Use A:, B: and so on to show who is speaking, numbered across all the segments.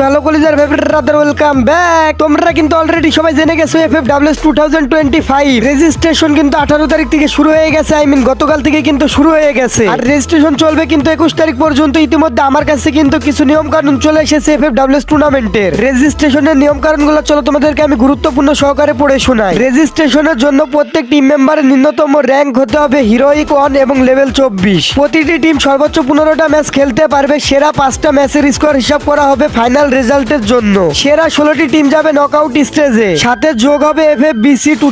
A: Hello কলিজার favourite rather welcome back তোমরা কিন্তু অলরেডি সবাই জেনে গেছো F WS two thousand twenty five registration কিন্তু আঠারো তারিখ থেকে শুরু হয়ে গেছে আই মিন গতকাল থেকে কিন্তু শুরু হয়ে গেছে। আর রেজিস্ট্রেশন চলবে কিন্তু একুশ তারিখ পর্যন্ত। ইতিমধ্যে আমার কাছে কিন্তু কিছু নিয়ম কানুন চলে এসেছে এফ এফ ডাব্লিউএস টুর্নামেন্টের রেজিস্ট্রেশনের নিয়ম কানুনগুলো চলো তোমাদেরকে আমি গুরুত্বপূর্ণ সহকারে পড়ে শোনাই। রেজিস্ট্রেশনের জন্য প্রত্যেক টিম মেম্বারের ন্যূনতম র্যাঙ্ক হতে হবে হিরোইক ওয়ান এবং লেভেল চব্বিশ। প্রতিটি টিম সর্বোচ্চ পনেরোটা ম্যাচ খেলতে পারবে। সেরা পাঁচটা ম্যাচের স্কোর হিসাব করা হবে ফাইনাল রেজাল্টের জন্য। সেরা ষোলোটি টিম যাবে নকআউট স্টেজে সাথে যোগ হবে এফ এফ বিসি টু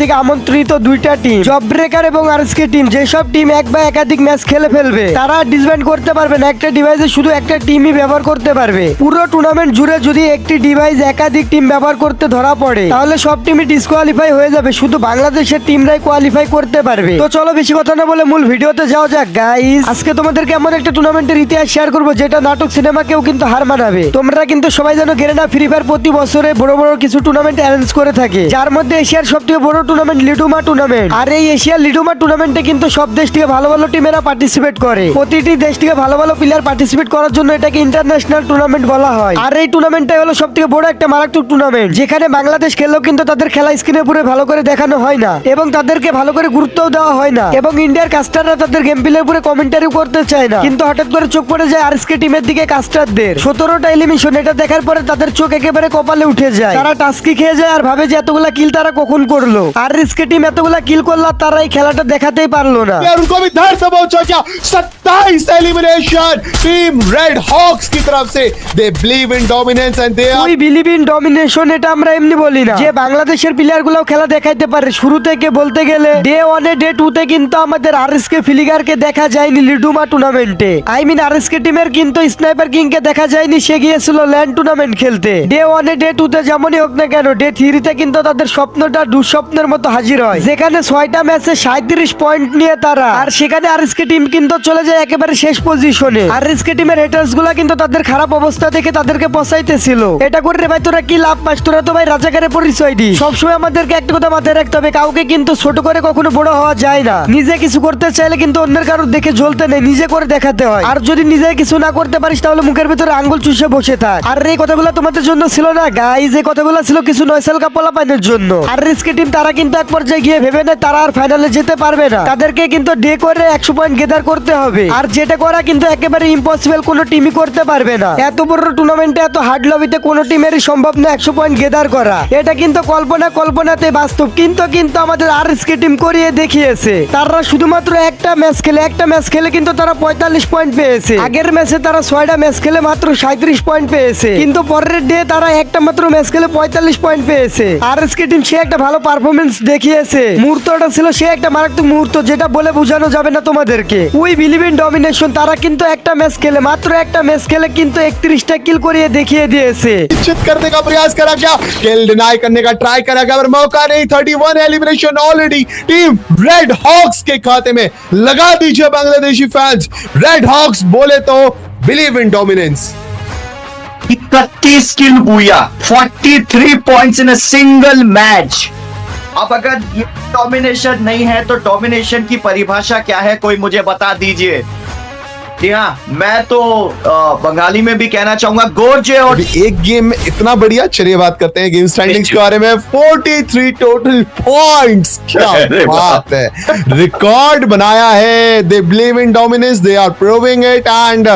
A: থেকে আমন্ত্রিত দুইটা টিম জব ব্রেকার এবং আরএসকে টিম যেসব টিম এক বা একাধিক ম্যাচ খেলে ফেলবে, তারা ডিসব্যান্ড করতে পারবে না। একটা ডিভাইসে শুধু একটা টিমই ব্যবহার করতে পারবে। পুরো টুর্নামেন্ট জুড়ে যদি একটি ডিভাইস একাধিক টিম ব্যবহার করতে ধরা পড়ে, তাহলে সব টিমই ডিসকোয়ালিফাই হয়ে যাবে। শুধু বাংলাদেশের টিমরাই কোয়ালিফাই করতে পারবে। তো চলো বেশি কথা না বলে মূল ভিডিওতে যাওয়া যাক গাইস আজকে তোমাদেরকে এমন একটা টুর্নামেন্টের ইতিহাস শেয়ার করব, যেটা নাটক সিনেমাকেও কিন্তু হার মানাবে তোমরা কিন্তু সবাই জানো গেরেনা ফ্রি ফায়ার প্রতি বছরে বড় বড় কিছু টুর্নামেন্ট অ্যারেঞ্জ করে থাকে। যার মধ্যে এশিয়ার সব থেকে বড় টুর্নামেন্ট লিডুমা টুর্নামেন্ট আর এই এশিয়ার লিডুমা টুর্নামেন্টে কিন্তু সব দেশ থেকে ভালো ভালো টিমেরা পার্টিসিপেট করে। প্রতিটি দেশ থেকে ভালো ভালো প্লেয়ার পার্টিসিপেট করার জন্য এটাকে ইন্টারন্যাশনাল টুর্নামেন্ট বলা হয়। আর এই টুর্নামেন্টটাই হলো সব থেকে বড় একটা মারাত্মক টুর্নামেন্ট যেখানে বাংলাদেশ খেললেও কিন্তু তাদের খেলা স্ক্রিনে পুরো ভালো করে দেখানো হয় না। এবং তাদেরকে ভালো করে গুরুত্বও দেওয়া হয় না। এবং ইন্ডিয়ার কাস্টাররা তাদের গেম প্লের উপরে কমেন্টারিও করতে চায় না। কিন্তু হঠাৎ করে চোখ পড়ে যায় আরএসকে টিমের দিকে কাস্টারদের সতেরোটা এলিমিশন এটা দেখার পরে তাদের চোখ একেবারে কপালে উঠে যায় তারা টাস্কি খেয়ে যায় আর ভাবে যে এতগুলা কিল তারা কখন করলো আর রিস্কে টিম এতগুলা কিল করলো আর তারা এই খেলাটা দেখাতেই পারলো না
B: और उनको भी धर से पहुंचा क्या सत्ताईस एलिमिनेशन टीम रेड हॉक्स की तरफ से they believe in dominance and they
A: we believe in domination এটা আমরা এমনি বলি না যে বাংলাদেশের প্লেয়ার গুলাও খেলা দেখাইতে পারে শুরু থেকে বলতে গেলে ডে ওয়ানে ডে টু তে কিন্তু আমাদের আরএসকে ফিলিগারকে দেখা যায়নি লিডুমা টুর্নামেন্টে আই মিন আরএসকে টিমের কিন্তু স্নাইপার কিং কে দেখা যায়নি সে গিয়েছিল ল্যান্ড টুর্নামেন্ট খেলতে। ডে ওয়ানে ডে টু তে যেমনই হোক না কেন ডে থ্রিতে কিন্তু তাদের স্বপ্নটা দুঃস্বপ্নের মতো হাজির হয়। যেখানে ছয়টা ম্যাচে সাঁত্রিশ পয়েন্ট নিয়ে তারা। আর সেখানে আর আরএসকে টিম কিন্তু চলে যায় একেবারে শেষ পজিশনে আর আরএসকে টিমের হেটার্সগুলা কিন্তু তাদের খারাপ অবস্থা দেখে তাদেরকে পচাইতেছিল। এটা করে রে ভাই, তোরা কি লাভ পাস? তোরা তো ভাই রাজাকারের পরিচয় দি সবসময় আমাদেরকে একটা কথা মাথায় রাখতে হবে, কাউকে কিন্তু ছোট করে কখনো বড় হওয়া যায় না। নিজে কিছু করতে চাইলে কিন্তু অন্যের কারোর দেখে জ্বলতে নেই, নিজে করে দেখাতে হয়। আর যদি নিজে কিছু না করতে পারিস, তাহলে মুখের ভিতরে আঙ্গুল চুষে বসে থাক। আর এই কথাগুলো তোমাদের জন্য ছিল না গাইজ এই কথাগুলো ছিল কিছু নয়সাল কাপলা পাইনের জন্য। আর রিস্কে টিম তারা কিন্তু এক পর্যায়ে গিয়ে ভেবে নেয়, তারা আর ফাইনালে যেতে পারবে না। তাদেরকে কিন্তু ডে করে একশো পয়েন্ট গেদার করতে হবে। আর যেটা করা কিন্তু একেবারে ইম্পসিবল কোনো টিমই করতে পারবে না। এত বড় টুর্নামেন্টে এত হার্ড লবিতে কোনো টিমেরই সম্ভব না একশো পয়েন্ট গেদার করা। এটা কিন্তু কল্পনা কল্পনাতে বাস্তব। কিন্তু কিন্তু আমাদের আর রিস্কি টিম করিয়ে দেখিয়েছে। তারা শুধুমাত্র একটা ম্যাচ খেলে, একটা ম্যাচ খেলে কিন্তু তারা পঁয়তাল্লিশ পয়েন্ট পেয়েছে। আগের ম্যাচে তারা ছয়টা ম্যাচ খেলে মাত্র সাঁত্রিশ পয়েন্ট পেয়েছে কিন্তু পরের ডে তারা একটা মাত্র ম্যাচ খেলে পঁয়তাল্লিশ পয়েন্ট পেয়েছে আর টিম সে একটা ভালো পারফরমেন্স দেখিয়েছে মুহূর্তটা ছিল সে একটা মারাত্মক মুহূর্ত যেটা বলে বোঝানো যাবে না তোমাদেরকে উই বিলিভ ইন ডমিনেশন তারা কিন্তু একটা ম্যাচ খেলে মাত্র একটা ম্যাচ খেলে কিন্তু একত্রিশটা কিল করিয়ে দেখিয়ে দিয়েছে
B: निश्चित करने का प्रयास करा क्या किल डिनाई करने का ट्राई करा गया पर मौका नहीं 31 elimination already team red Hawks के खाते में लगा दीजिए बांग्लादेशी फैंस रेड हॉक्स बोले तो बिलीव इन डोमिनेंस
C: इकतीस किल बुया 43 points in a single match अब अगर ये डोमिनेशन नहीं है तो डोमिनेशन की परिभाषा क्या है? कोई मुझे बता दीजिए। जी हाँ मैं तो बंगाली में भी कहना चाहूँगा गोरजे और
B: और एक गेम में इतना बढ़िया चलिए बात करते हैं गेम स्टैंडिंग्स के बारे में। 43 टोटल पॉइंट्स क्या बात है। रिकॉर्ड बनाया है। They believe in dominance they are proving it and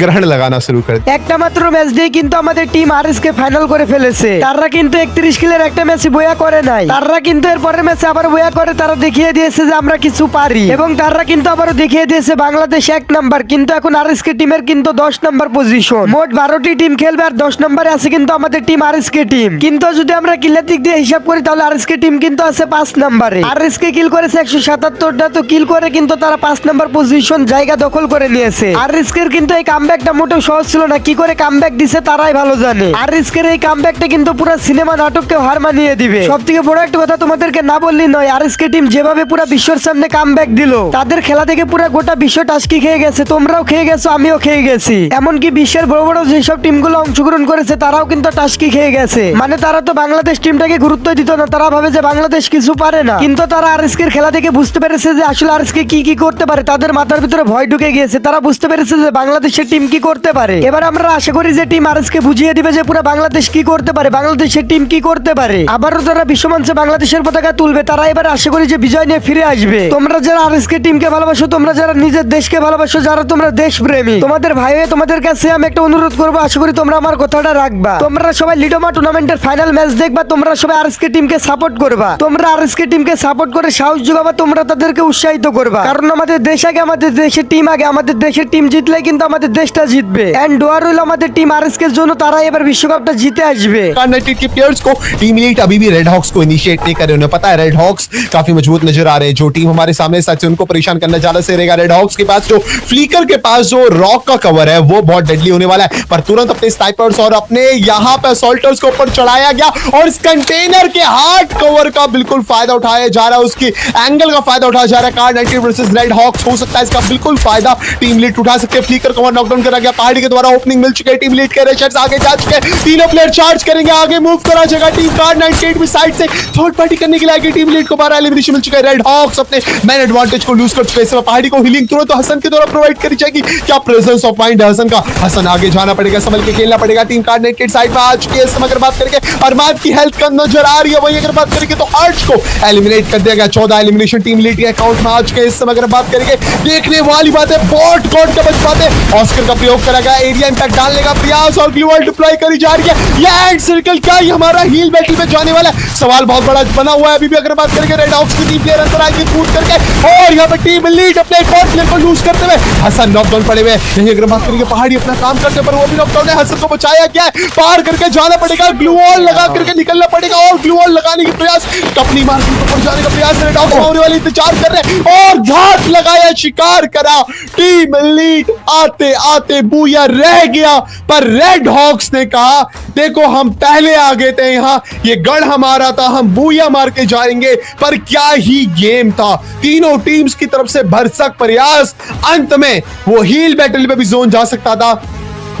B: গ্রহণ লাগানো শুরু করে
A: একটা মাত্র ম্যাচ দিয়ে কিন্তু আমাদের টিম আর কে ফাইনাল করে ফেলেছে। তারা কিন্তু একত্রিশ কিলের একটা ম্যাচ বয়া করে নাই। তারা কিন্তু এর পরের ম্যাচে আবার বয়া করে, তারা দেখিয়ে দিয়েছে যে আমরা কিছু পারি। এবং তারা কিন্তু আবারও দেখিয়ে দিয়েছে বাংলাদেশ এক নাম্বার কিন্তু এখন আর কে টিমের কিন্তু দশ নাম্বার পজিশন মোট বারোটি টিম খেলবে আর দশ নাম্বারে আছে কিন্তু আমাদের টিম আর কে টিম কিন্তু যদি আমরা কিলের দিক দিয়ে হিসাব করি, তাহলে আর কে টিম কিন্তু আছে পাঁচ নাম্বারে আর কে কিল করেছে একশো সাতাত্তরটা, তো কিল করে কিন্তু তারা পাঁচ নাম্বার পজিশন জায়গা দখল করে নিয়েছে। আর কে কিন্তু এই কাম কামব্যাকটা মোটেও সহজ ছিল না। কি করে কামব্যাক দিছে তারাই ভালো জানে। আর রিস্কের এই কামব্যাকটা কিন্তু পুরো সিনেমা নাটককে হার মানিয়ে দিবে। সব থেকে বড় একটা কথা তোমাদেরকে না বললি নয়, আর এসকে টিম যেভাবে পুরো বিশ্বর সামনে কামব্যাক দিল, তাদের খেলা থেকে পুরো গোটা বিশ্ব টাস্কি খেয়ে গেছে, তোমরাও খেয়ে গেছো, আমিও খেয়ে গেছি। এমনকি বিশ্বের বড় বড় যেসব টিমগুলো অংশগ্রহণ করেছে, তারাও কিন্তু টাস্কি খেয়ে গেছে। মানে তারা তো বাংলাদেশ টিমটাকে গুরুত্ব দিত না, তারা ভাবে যে বাংলাদেশ কিছু পারে না। কিন্তু তারা আর খেলা থেকে বুঝতে পেরেছে যে আসলে আর কি কি করতে পারে, তাদের মাথার ভিতরে ভয় ঢুকে গিয়েছে। তারা বুঝতে পেরেছে যে বাংলাদেশের টিম কি করতে পারে? এবার আমরা আশা করি যে টিম আরএসকে বুঝিয়ে দিবে যে পুরো বাংলাদেশ কি করতে পারে, বাংলাদেশের টিম কি করতে পারে। আবারও যারা বিশ্বমঞ্চে বাংলাদেশের পতাকা তুলবে, তারা এবার আশা করি যে বিজয় নিয়ে ফিরে আসবে। তোমরা যারা আরএসকে টিমকে ভালোবাসো, তোমরা যারা নিজের দেশকে ভালোবাসো, যারা তোমরা দেশপ্রেমী, তোমাদের ভাই হয়ে তোমাদের কাছে আমি একটা অনুরোধ করব, আশা করি তোমরা আমার কথাটা রাখবা। তোমরা সবাই লিডোমা টুর্নামেন্টের ফাইনাল ম্যাচ দেখবা, তোমরা সবাই আরএসকে টিমকে সাপোর্ট করবা। তোমরা আর আরএসকে টিমকে সাপোর্ট করে সাহস যোগাবা, তোমরা তাদেরকে উৎসাহিত করবা। কারণ আমাদের দেশ আগে, আমাদের দেশের টিম আগে, আমাদের দেশের টিম জিতলে কিন্তু আমাদের দেশটা জিতবে এন্ড ডোয়ার হইলো আমাদের টিম আরএসকে এর জন্য তারা এবার বিশ্বকাপটা জিতে আসবে
B: यूनाइटेड के प्लेयर्स को टीम लीड अभी भी रेड हॉक्स को इनिशिएट नहीं कर रहे उन्हें पता है रेड हॉक्स काफी मजबूत नजर आ रहे हैं जो टीम हमारे सामने सच से उनको परेशान करना ज्यादा से रहेगा रेड हॉक्स के पास जो फ्लीकर के पास जो रॉक का कवर है वो बहुत डेडली होने वाला है पर तुरंत अपने स्नाइपर्स और अपने यहाँ पे असोल्टर्स को ऊपर चढ़ाया गया और इस कंटेनर के हार्ड कवर का बिल्कुल फायदा उठाया जा रहा है उसकी एंगल का फायदा उठाया जा रहा है car ninety versus Red Hawks हो सकता है इसका बिल्कुल फायदा टीम लीड उठा सकते हैं फ्लीकर कवर नॉकडाउन करा गया। पहाड़ी के द्वारा ओपनिंग मिल चुकी टीम लीड के रेशर्स आगे जा चुके तीनों प्लेयर चार्ज करेंगे, आगे मूव करा जाएगा। टीम कार 98 भी साइड से थर्ड पार्टी करने के लिए आगे टीम लीड को बारह एलिमिनेशन मिल चुका है। रेड हॉक्स अपने मैन एडवांटेज को लूज कर चुके हैं। पहाड़ी को हीलिंग तुरंत हसन के द्वारा प्रोवाइड करी जाएगी। क्या प्रेजेंस ऑफ़ माइंड हसन का? हसन आगे जाना पड़ेगा संभल के खेलना पड़ेगा। टीम कार 98 साइड में आ चुकी है। अगर बात करेंगे, अरमान की हेल्थ कम नज़र आ रही है। वही अगर बात करेंगे तो आर्च को एलिमिनेट कर दिया गया। चौदह एलिमिनेशन टीम लीड के अकाउंट में आ चुके हैं। इस समय अगर बात करेंगे, देखने वाली बात है बॉट गॉड का बच बात है। ऑस्कर का प्रयोग करा गया। एरिया इंपैक्ट डालने का प्रयास और ग्लू वॉल डिप्लॉय करी जा रही है। ये एंड सर्कल क्या ये हमारा हील बैटल में जाने वाला है। सवाल बहुत बड़ा बना हुआ है। अभी भी अगर बात करेंगे रेड हॉक्स की टीम प्लेयर अंदर आके कूद करके और यहाँ पर टीम लीड अपने एक प्लेयर को लूज करते हुए हसन नॉकडाउन पड़े हुए हैं। यहीं अगर बात करेंगे, पहाड़ी अपना काम करते पर वो भी नॉकडाउन है। हसन को बचाया गया है। पार करके जाना पड़ेगा। ग्लू वॉल लगा करके निकलना पड़ेगा और ग्लू वॉल लगाने की प्रयास टपनी मार के जाने का प्रयास रेड हॉक्स होने वाले इंतज़ार कर रहे हैं। और घाट लगाया, शिकार करा। टीम लीड आते आते बूया रह गया, पर रेड हॉक्स ने कहा, देखो, हम पहले आ गए थे यहाँ, ये गढ़ हमारा था, हम बूया मार के जाएँगे, पर क्या ही गेम था। तीनों टीम्स की तरफ़ से भरसक प्रयास, अंत में वो हील बैटल पे भी जोन जा सकता था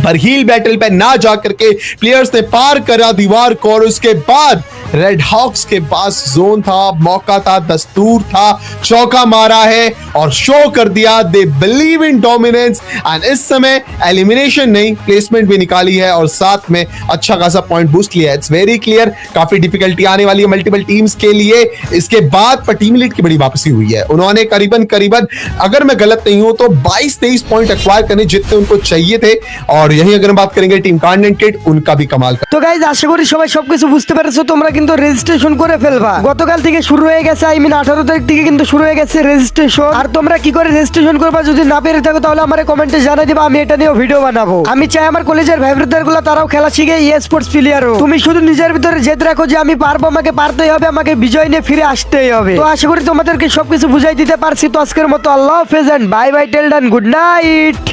B: पर हील बैटल पे ना जा करके प्लेयर्स ने पार करा दीवार को और उसके बाद रेड हॉक्स के पास जोन था। मौका था, दस्तूर था, चौका मारा है और शो कर दिया। They believe in dominance and इस समय एलिमिनेशन नहीं प्लेसमेंट भी निकाली है और साथ में अच्छा खासा पॉइंट बूस्ट लिया इट्स वेरी क्लियर काफ़ी डिफिकल्टी आने वाली है मल्टीपल टीम्स के लिए। इसके बाद पर टीम लीड की बड़ी वापसी हुई है। उन्होंने करीबन करीबन अगर मैं गलत नहीं हूँ तो 22 23 पॉइंट अक्वायर करने जितने उनको चाहिए थे और यही अगर हम बात करेंगे टीम कॉन्डेंटेड उनका भी कमाल का
A: তো গাইজ আশা করি সবাই সবকিছু বুঝতে পেরেছো তোমরা কিন্তু রেজিস্ট্রেশন করে ফেলবা গতকাল থেকে শুরু হয়ে গেছে আই মিন আঠারো তারিখ থেকে কিন্তু শুরু হয়ে গেছে রেজিস্ট্রেশন আর তোমরা কি করে রেজিস্ট্রেশন করবা যদি না পেরে থাকো তাহলে আমার কমেন্টে জানাই দিবা আমি এটা নিয়েও ভিডিও বানাবো আমি চাই আমার কলেজের ভাইব্রেটার গুলো তারাও খেলা শিখে ই স্পোর্টস প্লেয়ারও তুমি শুধু নিজের ভিতরে জেদ রাখো যে আমি পারবো আমাকে পারতেই হবে আমাকে বিজয় নিয়ে ফিরে আসতেই হবে তো আশা করি তোমাদেরকে সবকিছু বুঝাই দিতে পারছি তো আজকের মতো আল্লাহ হাফেজ and bye bye till then good night